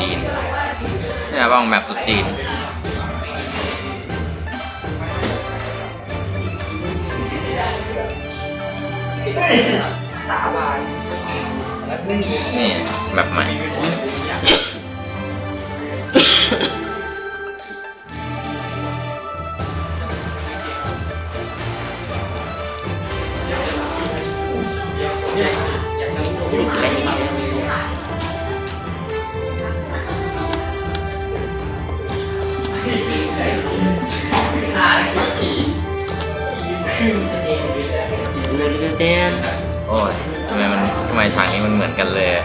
จีนเนี่ยบ้างแมปตุ๊ดจีนสาบานแล้วไม่มีนี่แมปใหม่ Little dance โอ้ยทำไมมันทำไมฉากนี้มันเหมือนกันเลยอะ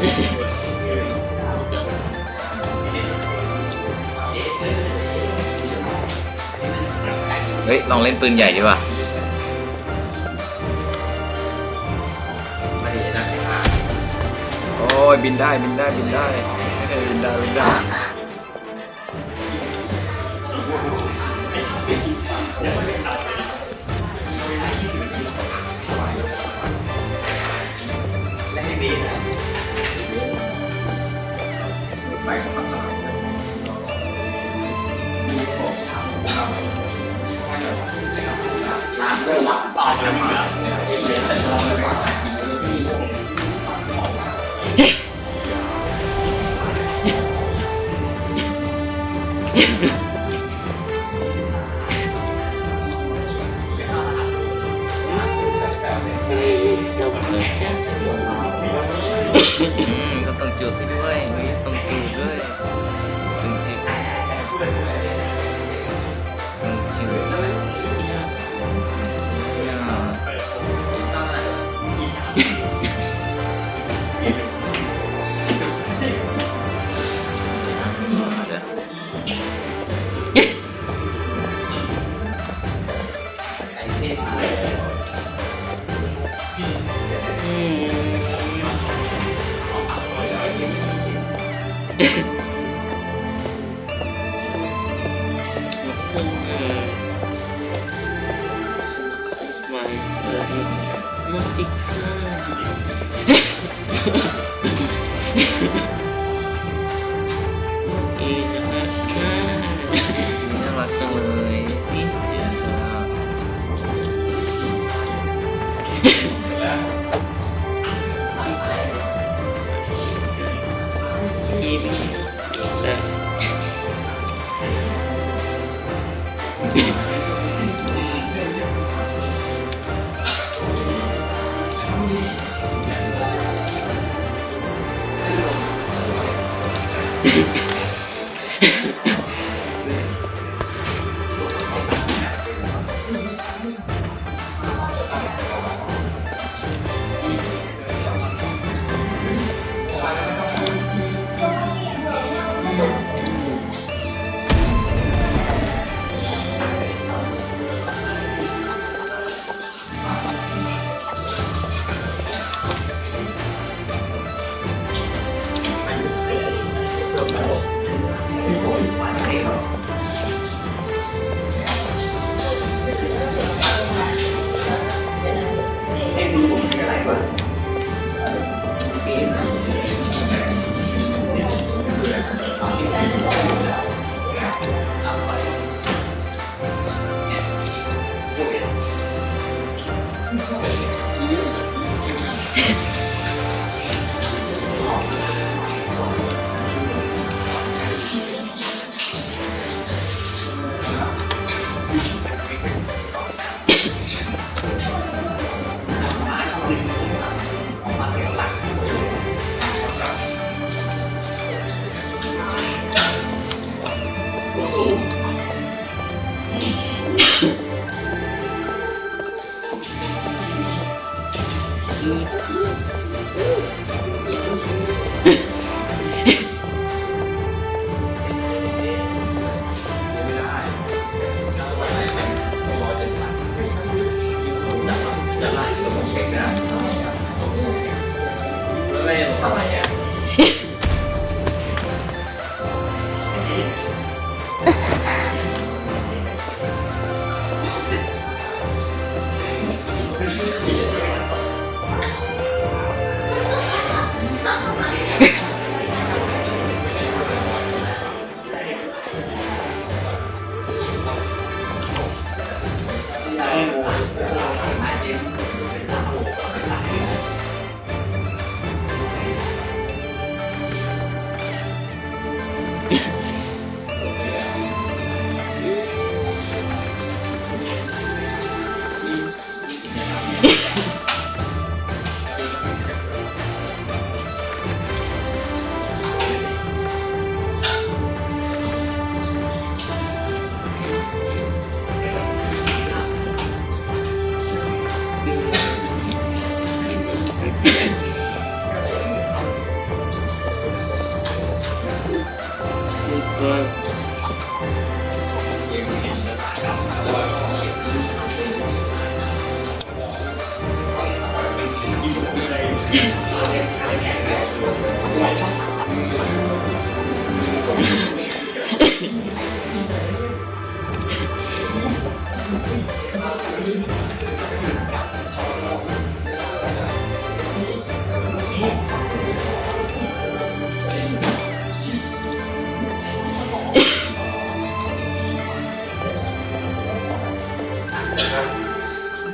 เฮ้ย ลองเล่นปืนใหญ่ดีป่ะโอ้ยบินได้บินได้บินได้เฮ้ยบินได้บินได้ Thank you. น่ารักจังเลย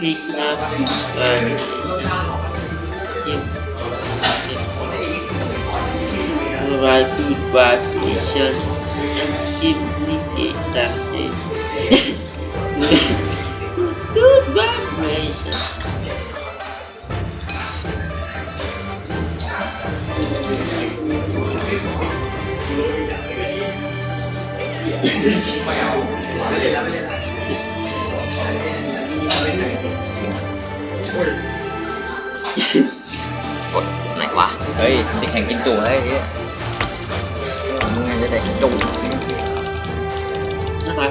Pick up and give rapid vibrations and stimulate something. Good vibration. ไม่เอาไม่เล่นแล้วไม่เล่นแล้วเล่ กดไหนวะ เฮ้ยเด็กแข่งกินจุเฮ้ยมึงไงจะเด้กินจุนะครับ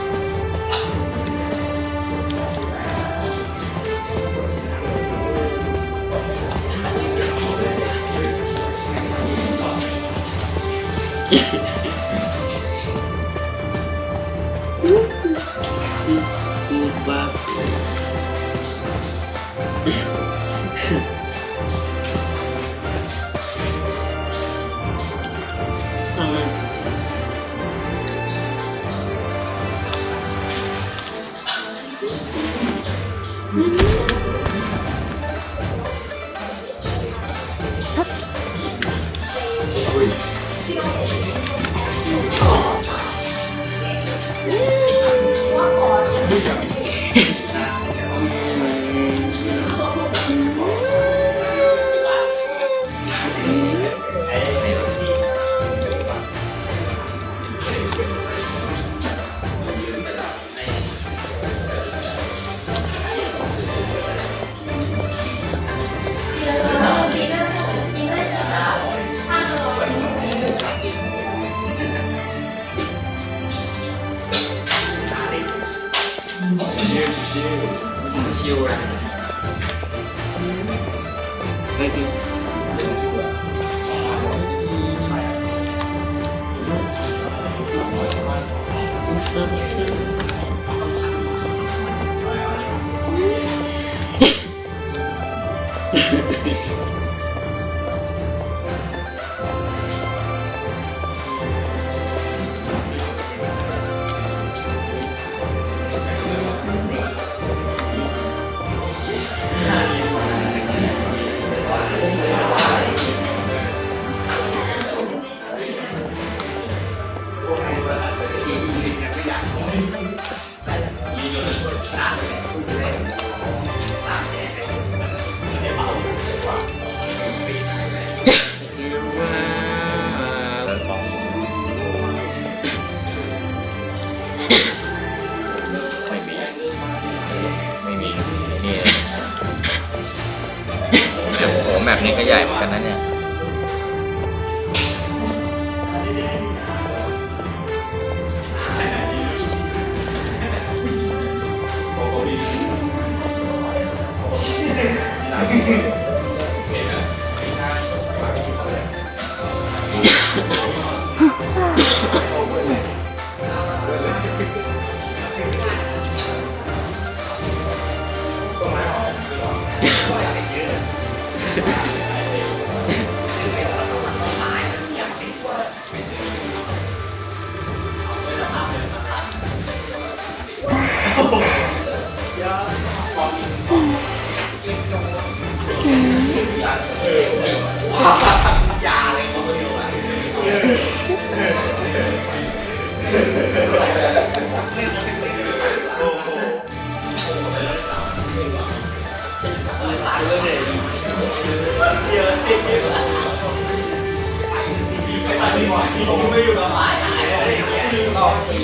嗯。嗯。嗯。他。对。啊。嗯，You. ไม่อยู่กับหมาหายอะไรอย่างเงี้ยรอบที